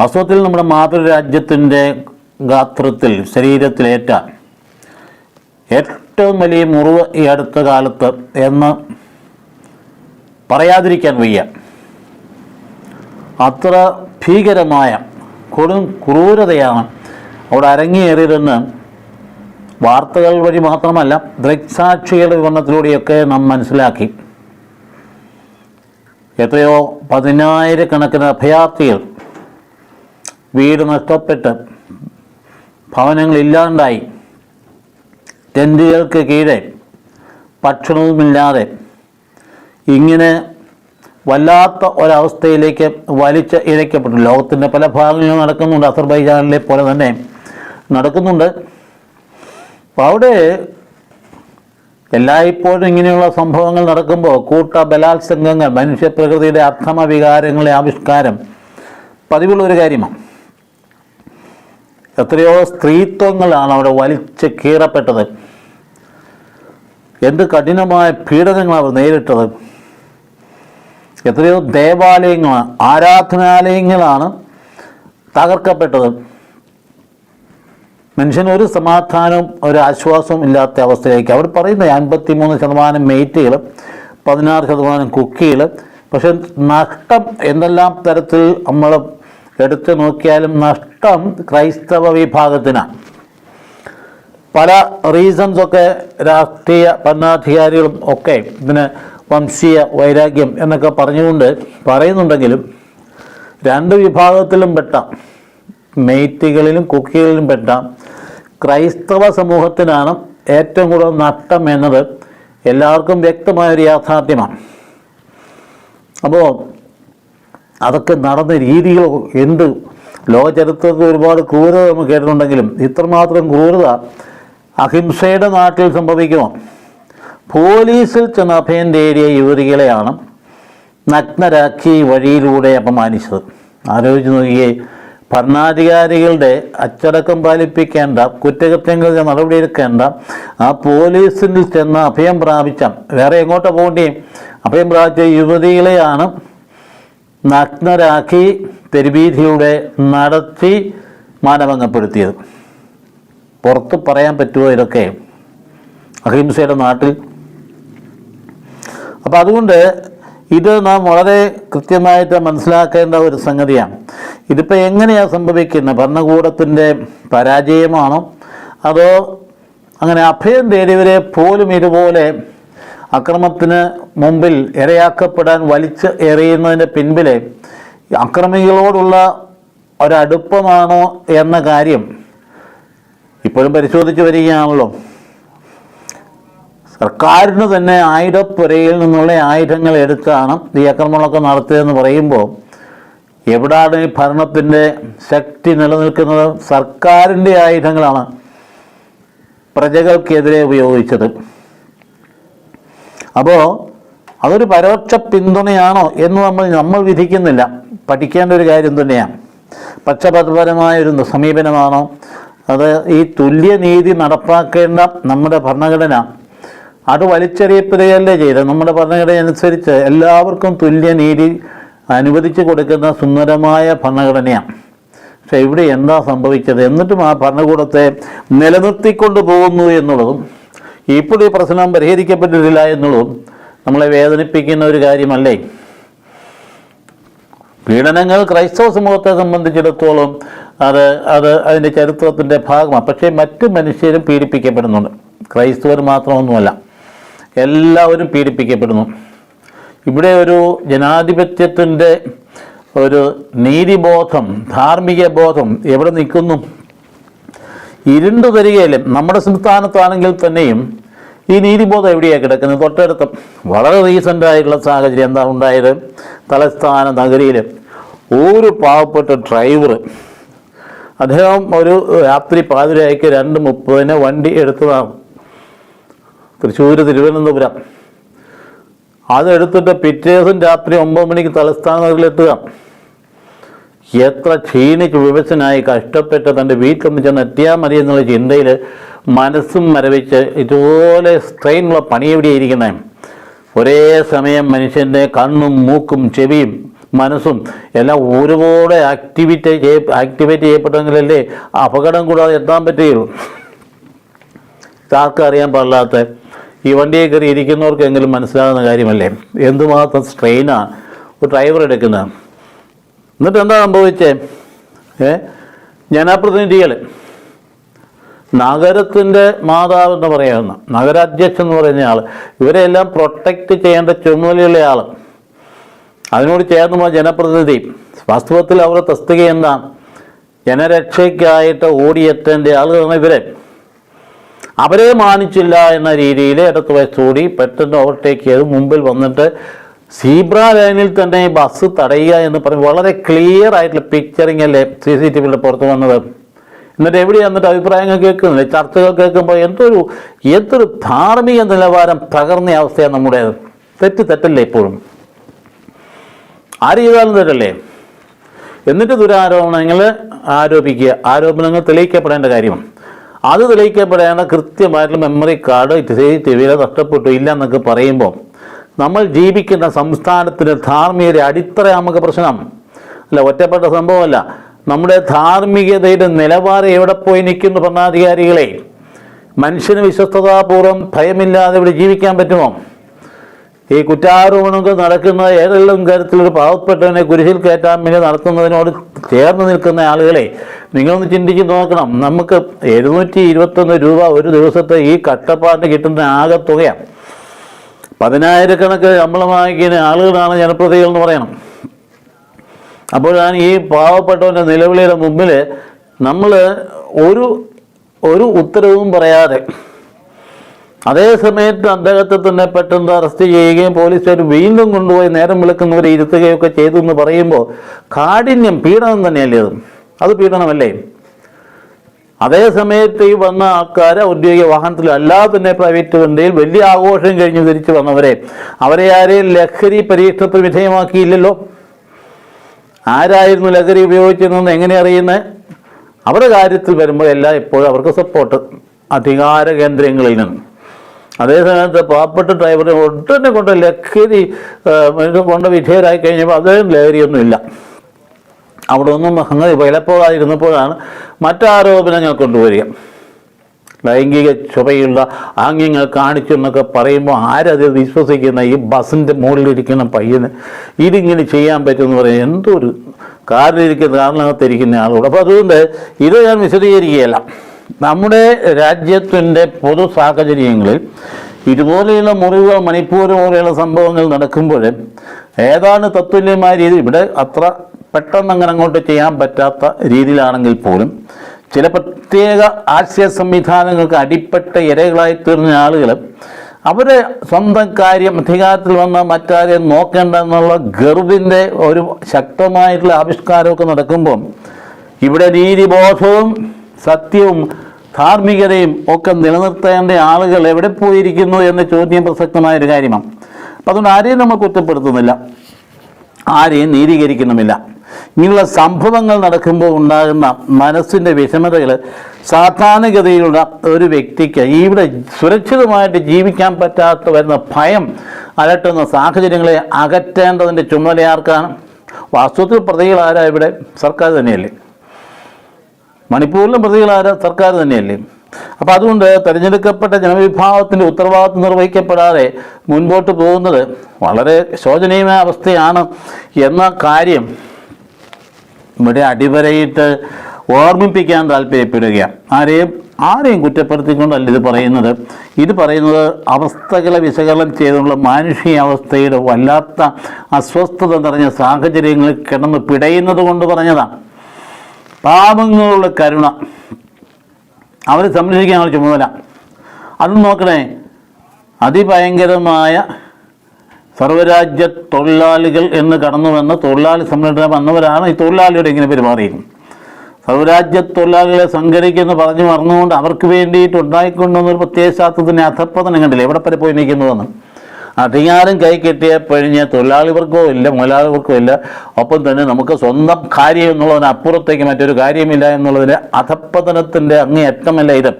വാസ്തവത്തിൽ നമ്മുടെ മാതൃരാജ്യത്തിന്റെ ഗാത്രത്തിൽ ശരീരത്തിലേറ്റ ഏറ്റവും വലിയ മുറിവ് ഈ അടുത്ത കാലത്ത് എന്ന് പറയാതിരിക്കാൻ വയ്യ. അത്ര ഭീകരമായ കൊടും ക്രൂരതയാണ് അവിടെ അരങ്ങേറിയതെന്ന് വാർത്തകൾ വഴി മാത്രമല്ല ദൃക്സാക്ഷികളുടെ വിവരണത്തിലൂടെയൊക്കെ നാം മനസ്സിലാക്കി. എത്രയോ പതിനായിരക്കണക്കിന് അഭയാർത്ഥികൾ വീട് നഷ്ടപ്പെട്ട് ഭവനങ്ങളില്ലാണ്ടായി. ടെന്റുകൾക്ക് കീഴെ ഭക്ഷണവുമില്ലാതെ ഇങ്ങനെ വല്ലാത്ത ഒരവസ്ഥയിലേക്ക് വലിച്ച് ഇഴയ്ക്കപ്പെട്ടു. ലോകത്തിന്റെ പല ഭാഗങ്ങളിലും നടക്കുന്നുണ്ട്. അസർബൈജാനിലെ പോലെ തന്നെ നടക്കുന്നുണ്ട്. അപ്പോൾ അവിടെ എല്ലായ്പ്പോഴും ഇങ്ങനെയുള്ള സംഭവങ്ങൾ നടക്കുമ്പോൾ കൂട്ട ബലാത്സംഗങ്ങൾ മനുഷ്യപ്രകൃതിയുടെ അർത്ഥമ വികാരങ്ങളെ ആവിഷ്കാരം പതിവുള്ള ഒരു കാര്യമാണ്. എത്രയോ സ്ത്രീത്വങ്ങളാണ് അവിടെ വലിച്ച് കീറപ്പെട്ടത്. എന്ത് കഠിനമായ പീഡനങ്ങൾ അവർ നേരിട്ടത്. എത്രയോ ദേവാലയങ്ങളാണ് ആരാധനാലയങ്ങളാണ് തകർക്കപ്പെട്ടത്. മനുഷ്യന് ഒരു സമാധാനവും ഒരു ആശ്വാസവും ഇല്ലാത്ത അവസ്ഥയിലേക്ക് അവർ പറയുന്നത് അൻപത്തി മൂന്ന് ശതമാനം മെയ്റ്റുകൾ പതിനാറ് ശതമാനം കുക്കികൾ പക്ഷെ നഷ്ടം എന്തെല്ലാം തരത്തിൽ നമ്മൾ എടുത്തു നോക്കിയാലും നഷ്ടം ക്രൈസ്തവ വിഭാഗത്തിനാണ് പല റീസൺസ് ഒക്കെ രാഷ്ട്രീയ ഭരണാധികാരികളും ഒക്കെ ഇതിന് വംശീയ വൈരാഗ്യം എന്നൊക്കെ പറഞ്ഞുകൊണ്ട് പറയുന്നുണ്ടെങ്കിലും രണ്ട് വിഭാഗത്തിലും പെട്ട മെയ്റ്റുകളിലും കുക്കികളിലും പെട്ട ക്രൈസ്തവ സമൂഹത്തിനാണ് ഏറ്റവും കൂടുതൽ നഷ്ടം എന്നത് എല്ലാവർക്കും വ്യക്തമായൊരു യാഥാർത്ഥ്യമാണ്. അപ്പോൾ അതൊക്കെ നടന്ന രീതികൾ എന്ത്? ലോകചരിത്രത്തിൽ ഒരുപാട് ക്രൂരത നമ്മൾ കേട്ടിട്ടുണ്ടെങ്കിലും ഇത്രമാത്രം ക്രൂരത അഹിംസയുടെ നാട്ടിൽ സംഭവിക്കുമോ പോലീസിൽ ചെന്ന് അഭയം തേടിയ യുവതികളെയാണ് നഗ്നരാക്കി വഴിയിലൂടെ അപമാനിച്ചത്. ആലോചിച്ച് നോക്കിയേ ഭരണാധികാരികളുടെ അച്ചടക്കം പാലിപ്പിക്കേണ്ട കുറ്റകൃത്യങ്ങൾക്ക് നടപടിയെടുക്കേണ്ട ആ പോലീസിൽ ചെന്ന് അഭയം പ്രാപിച്ച വേറെ എങ്ങോട്ടാണ് പോകേണ്ടി? അഭയം പ്രാപിച്ച യുവതികളെയാണ് നഗ്നരാക്കി തെരുവീതിയുടെ നടത്തി മാനഭംഗപ്പെടുത്തിയത്. പുറത്ത് പറയാൻ പറ്റുമോ ഇതൊക്കെ? അഹിംസയുടെ നാട്ടിൽ. അപ്പം അതുകൊണ്ട് ഇത് നാം വളരെ കൃത്യമായിട്ട് മനസ്സിലാക്കേണ്ട ഒരു സംഗതിയാണ്. ഇതിപ്പോൾ എങ്ങനെയാണ് സംഭവിക്കുന്നത്? ഭരണകൂടത്തിന്റെ പരാജയമാണോ അതോ അങ്ങനെ അഭയം തേടിയവരെ പോലും ഇതുപോലെ അക്രമത്തിന് മുമ്പിൽ ഇരയാക്കപ്പെടാൻ വലിച്ച് എറിയുന്നതിന്റെ പിൻപിലെ അക്രമികളോടുള്ള ഒരടുപ്പമാണോ എന്ന കാര്യം ഇപ്പോഴും പരിശോധിച്ച് വരികയാണല്ലോ. സർക്കാരിന് തന്നെ ആയുധപ്പുരയിൽ നിന്നുള്ള ആയുധങ്ങൾ എടുത്താണ് ഈ ആക്രമണമൊക്കെ നടത്തിയതെന്ന് പറയുമ്പോൾ എവിടാണ് ഈ ഭരണത്തിന്റെ ശക്തി നിലനിൽക്കുന്നത്? സർക്കാരിന്റെ ആയുധങ്ങളാണ് പ്രജകൾക്കെതിരെ ഉപയോഗിച്ചത്. അപ്പോൾ അതൊരു പരോക്ഷ പിന്തുണയാണോ എന്ന് നമ്മൾ നമ്മൾ വിധിക്കുന്നില്ല. പഠിക്കേണ്ട ഒരു കാര്യം തന്നെയാണ്. പക്ഷപാതപരമായ ഒരു സമീപനമാണോ? അത് ഈ തുല്യനീതി നടപ്പാക്കേണ്ട നമ്മുടെ ഭരണഘടന. അത് വലിച്ചെറിയപ്പെടുകയല്ലേ ചെയ്തത്. നമ്മുടെ ഭരണഘടന അനുസരിച്ച് എല്ലാവർക്കും തുല്യനീതി അനുവദിച്ചു കൊടുക്കുന്ന സുന്ദരമായ ഭരണഘടനയാണ്. പക്ഷെ ഇവിടെ എന്താ സംഭവിച്ചത്? എന്നിട്ടും ആ ഭരണകൂടത്തെ നിലനിർത്തിക്കൊണ്ട് പോകുന്നു എന്നുള്ളതും ഇപ്പോൾ ഈ പ്രശ്നം പരിഹരിക്കപ്പെട്ടിട്ടില്ല എന്നുള്ളതും നമ്മളെ വേദനിപ്പിക്കുന്ന ഒരു കാര്യമല്ലേ? പീഡനങ്ങൾ ക്രൈസ്തവ സമൂഹത്തെ സംബന്ധിച്ചിടത്തോളം അത് അത് അതിന്റെ ചരിത്രത്തിന്റെ ഭാഗമാണ്. പക്ഷേ മറ്റ് മനുഷ്യരും പീഡിപ്പിക്കപ്പെടുന്നുണ്ട്. ക്രൈസ്തവർ മാത്രമൊന്നുമല്ല. എല്ലാവരും പീഡിപ്പിക്കപ്പെടുന്നു. ഇവിടെ ഒരു ജനാധിപത്യത്തിന്റെ ഒരു നീതിബോധം ധാർമ്മിക ബോധം എവിടെ നിൽക്കുന്നു? ഇരുണ്ടു തരികയിലും നമ്മുടെ സംസ്ഥാനത്താണെങ്കിൽ തന്നെയും ഈ നീതിബോധം എവിടെയാണ് കിടക്കുന്നത്? തൊട്ടടുത്ത് വളരെ റീസെന്റ് ആയിട്ടുള്ള സാഹചര്യം എന്താ ഉണ്ടായത്? തലസ്ഥാന നഗരിയിൽ ഒരു പാവപ്പെട്ട ഡ്രൈവർ അദ്ദേഹം ഒരു രാത്രി പാതിരയ്ക്ക് രണ്ട് മുപ്പതിന് വണ്ടി എടുത്തതാണ്. തൃശ്ശൂർ തിരുവനന്തപുരം. അതെടുത്തിട്ട് പിറ്റേ ദിവസം രാത്രി ഒമ്പത് മണിക്ക് തലസ്ഥാന നഗരിലെത്തുക എത്ര ക്ഷീണിച്ച് വിവശനായി കഷ്ടപ്പെട്ട് തന്റെ വീട്ടിലൊന്ന് ചെന്ന് എത്തിയാൽ മതി എന്നുള്ള ചിന്തയിൽ മനസ്സും മരവിച്ച് ഇതുപോലെ സ്ട്രെയിനുള്ള പണി എവിടെയാണ് ഇരിക്കുന്നത് ഒരേ സമയം മനുഷ്യന്റെ കണ്ണും മൂക്കും ചെവിയും മനസ്സും എല്ലാം ഒരുപാട് ആക്ടിവിറ്റി ചെയ്യ ആക്ടിവേറ്റ് ചെയ്യപ്പെട്ടെങ്കിലല്ലേ അപകടം കൂടാതെ എത്താൻ പറ്റുകയുള്ളൂ. ആർക്കും അറിയാൻ പാടില്ലാത്ത ഈ വണ്ടിയെ കയറി ഇരിക്കുന്നവർക്കെങ്കിലും മനസ്സിലാകുന്ന കാര്യമല്ലേ? എന്തുമാത്രം സ്ട്രെയിനാണ് ഒരു ഡ്രൈവർ എടുക്കുന്നത്? എന്നിട്ട് എന്താ സംഭവിച്ചേ? ഏ? ജനപ്രതിനിധികൾ നഗരത്തിന്റെ മാതാവ് എന്ന് പറയുന്ന നഗരാധ്യക്ഷൻ എന്ന് പറയുന്ന ആൾ ഇവരെല്ലാം പ്രൊട്ടക്റ്റ് ചെയ്യേണ്ട ചുമതലയുള്ള ആൾ അതിനോട് ചേർന്ന് ജനപ്രതിനിധി വാസ്തവത്തിൽ അവരുടെ തസ്തിക എന്താ ജനരക്ഷയ്ക്കായിട്ട് ഓടിയെത്തേണ്ട ആളുകളാണ് ഇവരെ. അവരെ മാനിച്ചില്ല എന്ന രീതിയിൽ ഇടത്ത് വയസ്സോടി പെട്ടെന്ന് ഓവർടേക്ക് ചെയ്ത് മുമ്പിൽ വന്നിട്ട് സീബ്ര ലൈനിൽ തന്നെ ബസ് തടയുക എന്ന് പറഞ്ഞ് വളരെ ക്ലിയർ ആയിട്ടുള്ള പിക്ചറിങ് അല്ലേ സി സി ടി വിയുടെ പുറത്ത് വന്നത്. എന്നിട്ട് എവിടെയാ എന്നിട്ട് അഭിപ്രായങ്ങൾ കേൾക്കുന്നില്ല ചർച്ചകൾ കേൾക്കുമ്പോൾ എന്തൊരു എന്തൊരു ധാർമ്മിക നിലവാരം തകർന്ന അവസ്ഥയാണ് നമ്മുടെ തെറ്റ് തെറ്റല്ലേ ഇപ്പോഴും? ആര് ചെയ്താലും തെറ്റല്ലേ? എന്നിട്ട് ദുരാരോപണങ്ങൾ ആരോപിക്കുക. ആരോപണങ്ങൾ തെളിയിക്കപ്പെടേണ്ട കാര്യം. അത് തെളിയിക്കപ്പെടേണ്ട കൃത്യമായിട്ടുള്ള മെമ്മറി കാർഡ് ടി വിയിലെ നഷ്ടപ്പെട്ടു ഇല്ല എന്നൊക്കെ പറയുമ്പോൾ നമ്മൾ ജീവിക്കുന്ന സംസ്ഥാനത്തിന് ധാർമ്മികയുടെ അടിത്തറ നമുക്ക് പ്രശ്നം. അല്ല ഒറ്റപ്പെട്ട സംഭവമല്ല. നമ്മുടെ ധാർമ്മികതയുടെ നിലവാരം എവിടെ പോയി നിൽക്കുന്നു ഭരണാധികാരികളെ? മനുഷ്യന് വിശ്വസ്തതാപൂർവം ഭയമില്ലാതെ ഇവിടെ ജീവിക്കാൻ പറ്റുമോ? ഈ കുറ്റാരോപണങ്ങൾ നടക്കുന്ന ഏതെല്ലാം കാര്യത്തിലൊരു പാവപ്പെട്ടവനെ കുരിശിൽ കയറ്റാൻ വേണ്ടി നടത്തുന്നതിനോട് ചേർന്ന് നിൽക്കുന്ന ആളുകളെ നിങ്ങളൊന്ന് ചിന്തിച്ച് നോക്കണം. നമുക്ക് എഴുന്നൂറ്റി ഇരുപത്തൊന്ന് രൂപ ഒരു ദിവസത്തെ ഈ കട്ടപ്പാട്ട് കിട്ടുന്ന ആകെ തുകയാണ് പതിനായിരക്കണക്ക് ശമ്പളം വാങ്ങിക്കുന്ന ആളുകളാണ് ജനപ്രതികൾ എന്ന് പറയണം. അപ്പോഴാണ് ഈ പാവപ്പെട്ടവന്റെ നിലവിളിയുടെ മുമ്പിൽ നമ്മൾ ഒരു ഒരു ഉത്തരവും പറയാതെ അതേ സമയത്ത് അദ്ദേഹത്തെ തന്നെ പെട്ടെന്ന് അറസ്റ്റ് ചെയ്യുകയും പോലീസുകാർ വീണ്ടും കൊണ്ടുപോയി നേരം വിളിക്കുന്നവരെ ഇരുത്തുകയൊക്കെ ചെയ്തു എന്ന് പറയുമ്പോൾ കാഠിന്യം പീഡനം തന്നെയല്ലേ അത്? അത് പീഡനമല്ലേ? അതേ സമയത്ത് ഈ വന്ന ആൾക്കാർ ഔദ്യോഗിക വാഹനത്തിൽ അല്ലാതെ തന്നെ പ്രൈവറ്റ് വണ്ടിയിൽ വലിയ ആഘോഷം കഴിഞ്ഞ് തിരിച്ചു വന്നവരെ അവരെ ആരെയും ലഹരി പരീക്ഷണത്തിന് വിധേയമാക്കിയില്ലല്ലോ? ആരായിരുന്നു ലഹരി ഉപയോഗിച്ചിരുന്നെന്ന് എങ്ങനെ അറിയുന്നത് അവരുടെ കാര്യത്തിൽ വരുമ്പോൾ എല്ലാം ഇപ്പോഴും അവർക്ക് സപ്പോർട്ട് അധികാര കേന്ദ്രങ്ങളിൽ നിന്ന്. അതേസമയത്ത് പാവപ്പെട്ട ഡ്രൈവറെ ഒട്ടനെ കൊണ്ട് ലഹരി കൊണ്ട് വിധേയരായി കഴിഞ്ഞപ്പോൾ അദ്ദേഹം ലഹരിയൊന്നുമില്ല. അവിടെ ഒന്നും സംഗതി വിലപ്പോഴായിരുന്നപ്പോഴാണ് മറ്റാരോപണങ്ങൾ കൊണ്ടുവരിക. ലൈംഗിക ചുവയുള്ള ആംഗ്യങ്ങൾ കാണിച്ചു എന്നൊക്കെ പറയുമ്പോൾ ആരത് വിശ്വസിക്കുന്ന ഈ ബസ്സിന്റെ മുകളിലിരിക്കുന്ന പയ്യന് ഇതിങ്ങനെ ചെയ്യാൻ പറ്റുമെന്ന് പറയാൻ എന്തോ ഒരു കാറിലിരിക്കുന്ന കാറിനകത്തിരിക്കുന്ന ആളോട്. അപ്പോൾ അതുകൊണ്ട് ഇത് ഞാൻ വിശദീകരിക്കുകയല്ല. നമ്മുടെ രാജ്യത്തിന്റെ പൊതു സാഹചര്യങ്ങളിൽ ഇതുപോലെയുള്ള മുറിവുകൾ മണിപ്പൂർ പോലെയുള്ള സംഭവങ്ങൾ നടക്കുമ്പോൾ ഏതാണ് തത്തുല്യമായ രീതി? ഇവിടെ അത്ര പെട്ടെന്ന് അങ്ങനെ അങ്ങോട്ട് ചെയ്യാൻ പറ്റാത്ത രീതിയിലാണെങ്കിൽ പോലും ചില പ്രത്യേക ആശയ സംവിധാനങ്ങൾക്ക് അടിപ്പെട്ട ഇരകളായി തീർന്ന ആളുകൾ അവരെ സ്വന്തം കാര്യം അധികാരത്തിൽ വന്ന മറ്റാരെയും നോക്കേണ്ട എന്നുള്ള ഗർവിന്റെ ഒരു ശക്തമായിട്ടുള്ള ആവിഷ്കാരമൊക്കെ നടക്കുമ്പോൾ ഇവിടെ നീതിബോധവും സത്യവും ധാർമ്മികതയും ഒക്കെ നിലനിർത്തേണ്ട ആളുകൾ എവിടെ പോയിരിക്കുന്നു എന്ന ചോദ്യം പ്രസക്തമായ ഒരു കാര്യമാണ്. അപ്പം അതുകൊണ്ട് ആരെയും നമ്മൾ കുറ്റപ്പെടുത്തുന്നില്ല. ആരെയും നീതീകരിക്കുന്നുമില്ല. ഇങ്ങനെയുള്ള സംഭവങ്ങൾ നടക്കുമ്പോൾ ഉണ്ടാകുന്ന മനസ്സിന്റെ വിഷമതകൾ സാധാരണഗതിയിലുള്ള ഒരു വ്യക്തിക്ക് ഇവിടെ സുരക്ഷിതമായിട്ട് ജീവിക്കാൻ പറ്റാത്ത വരുന്ന ഭയം അലട്ടുന്ന സാഹചര്യങ്ങളെ അകറ്റേണ്ടതിന്റെ ചുമതല ആർക്കാണ്? വാസ്തവത്തിൽ പ്രതികളാരാ ഇവിടെ? സർക്കാർ തന്നെയല്ലേ. മണിപ്പൂരിലും പ്രതികൾ ആരാ? സർക്കാർ തന്നെയല്ലേ. അപ്പോൾ അതുകൊണ്ട് തിരഞ്ഞെടുക്കപ്പെട്ട ജനവിഭാഗത്തിന്റെ ഉത്തരവാദിത്വം നിർവഹിക്കപ്പെടാതെ മുൻപോട്ട് പോകുന്നത് വളരെ ശോചനീയമായ അവസ്ഥയാണ് എന്ന കാര്യം ഇവിടെ അടിവരയിട്ട് ഓർമ്മിപ്പിക്കാൻ താല്പര്യപ്പെടുകയാണ് ആരെയും ആരെയും കുറ്റപ്പെടുത്തിക്കൊണ്ടല്ല ഇത് പറയുന്നത്. ഇത് പറയുന്നത് അവസ്ഥകളെ വിശകലനം ചെയ്തുള്ള മാനുഷികാവസ്ഥയുടെ വല്ലാത്ത അസ്വസ്ഥത നിറഞ്ഞ സാഹചര്യങ്ങളിൽ കിടന്ന് പിടയുന്നത് കൊണ്ട് പറഞ്ഞതാണ് പാപങ്ങളുടെ കരുണ. അവരെ സംരക്ഷിക്കാനുള്ള ചുമതല. അതും നോക്കണേ. അതിഭയങ്കരമായ സർവരാജ്യ തൊഴിലാളികൾ എന്ന് കടന്നു വന്ന തൊഴിലാളി സംഘടന വന്നവരാണ് ഈ തൊഴിലാളിയോട് ഇങ്ങനെ പെരുമാറിയിരുന്നത് സർവരാജ്യ തൊഴിലാളികളെ സംഘടിക്കുമെന്ന് പറഞ്ഞു മറന്നുകൊണ്ട് അവർക്ക് വേണ്ടിയിട്ട് ഉണ്ടായിക്കൊണ്ടുവന്ന ഒരു പ്രത്യേക ശാസ്ത്രത്തിന്റെ അധപ്പതനം കണ്ടില്ല? എവിടെ വരെ പോയി നിൽക്കുന്നുവെന്ന്? അധികാരം കൈ പിഴിഞ്ഞ് തൊഴിലാളി വർഗവും ഇല്ല മുതലാളിവർക്കോ ഇല്ല. ഒപ്പം തന്നെ നമുക്ക് സ്വന്തം കാര്യം എന്നുള്ളതിന് അപ്പുറത്തേക്ക് മറ്റൊരു കാര്യമില്ല എന്നുള്ളതിന്റെ അധപ്പതനത്തിന്റെ അങ്ങേയറ്റമല്ല ഇത്.